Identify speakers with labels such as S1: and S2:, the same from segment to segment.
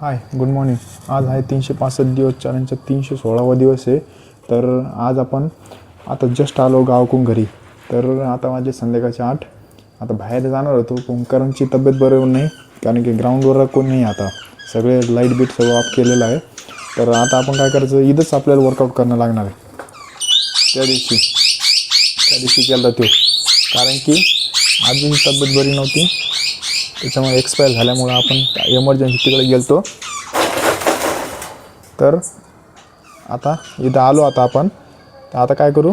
S1: Hi good morning आज आहे तीनशे पासष्ट दिवस चारांच्या तीनशे सोळावा दिवस आहे. तर आज आपण आता जस्ट आलो गावकून घरी. तर आता माझे संध्याकाळचे आठ. आता बाहेर जाणार होतो कुंकरांची तब्येत बरोबर नाही कारण की ग्राउंडवर कोण नाही आता. सगळे लाइट बीट सगळं ऑफ केलेलं आहे. तर आता आपण काय करायचं इथंच आपल्याला वर्कआउट करणं लागणार आहे. त्या दिवशी. त्या दिवशी केला तो. कारण की आजही तब्येत बरी नव्हती. त्याच्यामुळे एक्सपायर झाल्यामुळं आपण एमर्जन्सी तिकडे गेलतो. तर आता इथं आलो आता आपण. तर आता काय करू?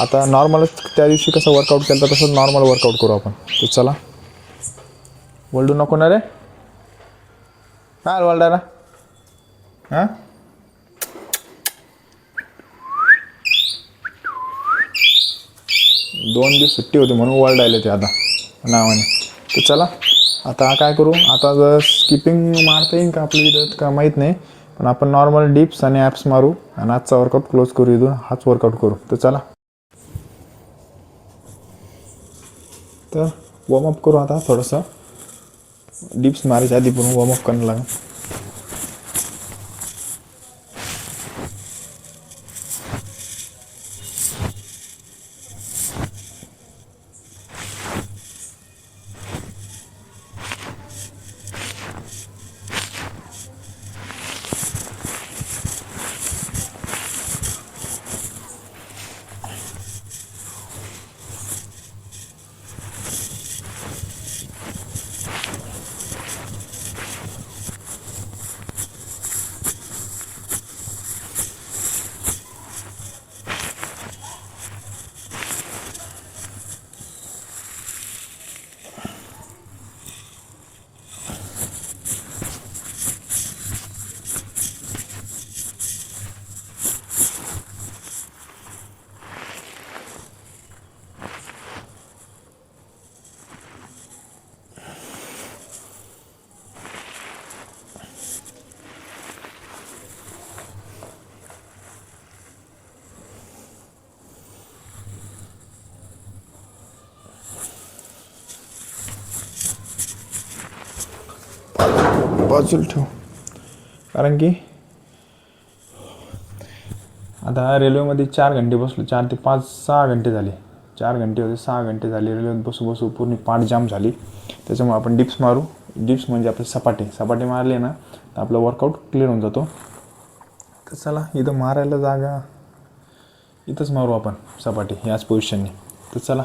S1: आता नॉर्मलच त्या दिवशी कसं वर्कआउट केलं तर तसं नॉर्मल वर्कआउट करू आपण. तर चला. वल्डू नको ना रे. काय वल्डारा हां? दोन दिवस सुट्टी होती म्हणून वर्ल्ड ते आता. नावाने. तर चला. आता काय करू? आता जर स्किपिंग मारता येईल का आपली इथं का माहीत नाही. पण आपण नॉर्मल डिप्स आणि ॲप्स मारू आणि आजचा वर्कआउट क्लोज करू इथून. हाच वर्कआउट करू. तर चला. तर वॉर्मअप करू आता थोडंसं. डिप्स मारायच्या आधी पण वॉर्मअप करणं लागेल. बाजूला ठेव. कारण की आता रेल्वेमध्ये चार घंटे बसलो चार ते पाच सहा घंटे झाले. चार घंटे होते सहा घंटे झाले. रेल्वेत बसू बसू पूर्ण पाठ जाम झाली. त्याच्यामुळे आपण डिप्स मारू. डिप्स म्हणजे आपले सपाटे. सपाटे मारले ना तर आपलं वर्कआउट क्लिअर होऊन जातो. तर चला इथं मारायला जागा. इथंच मारू आपण सपाटे याच पोझिशनने तर चला.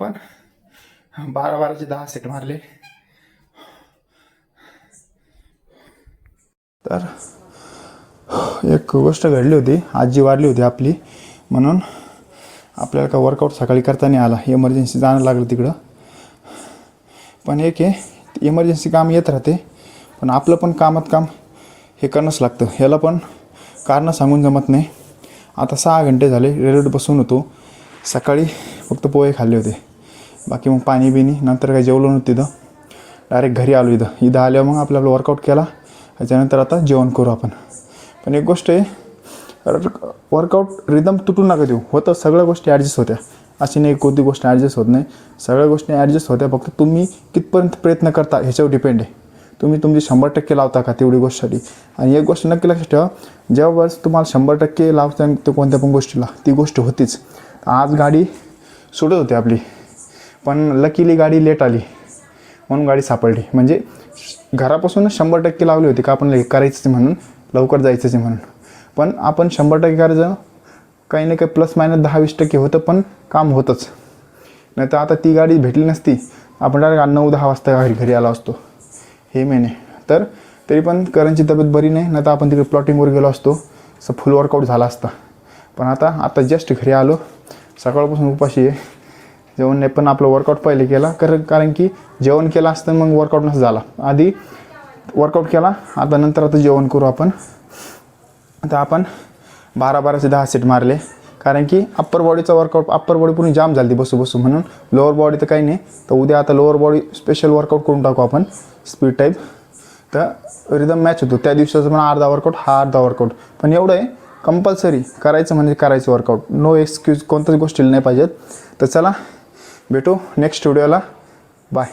S1: आपण. बारा बाराचे दहा सेट मारले. तर एक गोष्ट घडली होती. आजी वारली होती आपली. म्हणून आपल्याला का वर्कआउट सकाळी करता नाही आला. इमर्जन्सी जाणं लागलं तिकडं. पण एक आहे इमर्जन्सी काम येत राहते. पण आपलं पण कामात काम हे करणंच लागतं. ह्याला पण कारणं सांगून जमत नाही. आता सहा घंटे झाले. रेल्वेत बसून होतो. सकाळी फक्त पोहे खाल्ले होते. बाकी मग पाणी बिनी नंतर काही जेवलो नव्हतं तिथं. डायरेक्ट घरी आलो इथं. इथं आल्यावर मग आपलं आपलं वर्कआउट केला. त्याच्यानंतर आता जेवण करू आपण. पण एक गोष्ट आहे वर्कआउट रिदम तुटू नका देऊ. होतं सगळ्या गोष्टी ॲडजस्ट होत्या. अशी नाही कोणती गोष्ट ॲडजस्ट होत नाही. सगळ्या गोष्टी ॲडजस्ट होत्या. फक्त तुम्ही कितपर्यंत प्रयत्न करता ह्याच्यावर डिपेंड आहे. तुम्ही तुमची शंभर टक्के लावता का तेवढी गोष्टसाठी? आणि एक गोष्ट नक्की लक्षात ठेवा. जेव्हा तुम्हाला शंभर टक्के लावता ते कोणत्या पण गोष्टीला ती गोष्ट होतीच. आज गाडी सुटत होती आपली. पण लकीली गाडी लेट आली. म्हणून गाडी सापडली. म्हणजे घरापासूनच शंभर टक्के लावली होती का आपण करायचंच म्हणून लवकर जायचंच आहे म्हणून. पण आपण शंभर टक्के करायचं काही ना काही प्लस मायनस दहा वीस टक्के होतं पण काम होतंच. नाही तर आता ती गाडी भेटली नसती आपण डायरेक्ट नऊ दहा वाजता घरी घरी आला असतो. हे मेन आहे. तर तरी पण करंची तब्येत बरी नाही नाही तर आपण तिकडे प्लॉटिंगवर गेलो असतो. असं फुल वर्कआउट झाला असता. पण आता आता जस्ट घरी आलो. सकाळपासून उपाशी आहे. जेवण नाही पण आपलं वर्कआउट पहिले केला. कारण कारण की जेवण केलं असतं मग वर्कआउट नसं झाला. आधी वर्कआउट केला आता नंतर आता जेवण करू आपण. आता आपण बारा बाराचे दहा सेट मारले. कारण की अप्पर बॉडीचा वर्कआउट अप्पर बॉडी पूर्ण जाम झाली बसू बसू म्हणून. लोअर बॉडी तर काही नाही. तर उद्या आता लोअर बॉडी स्पेशल वर्कआउट करून टाकू आपण. स्पीड टाईप तर रिदम मॅच होतो. त्या दिवसाचा पण अर्धा वर्कआउट हा अर्धा वर्कआउट पण एवढं आहे कंपल्सरी करायचं म्हणजे करायचं वर्कआउट नो एक्सक्यूज कोणत्याच गोष्टीला नाही पाहिजेत. तर चला ಬಿಟ್ಟು ನೆಕ್ಸ್ಟ್ ವಿಡಿಯೋ ಅಲ್ಲ. ಬಾಯ್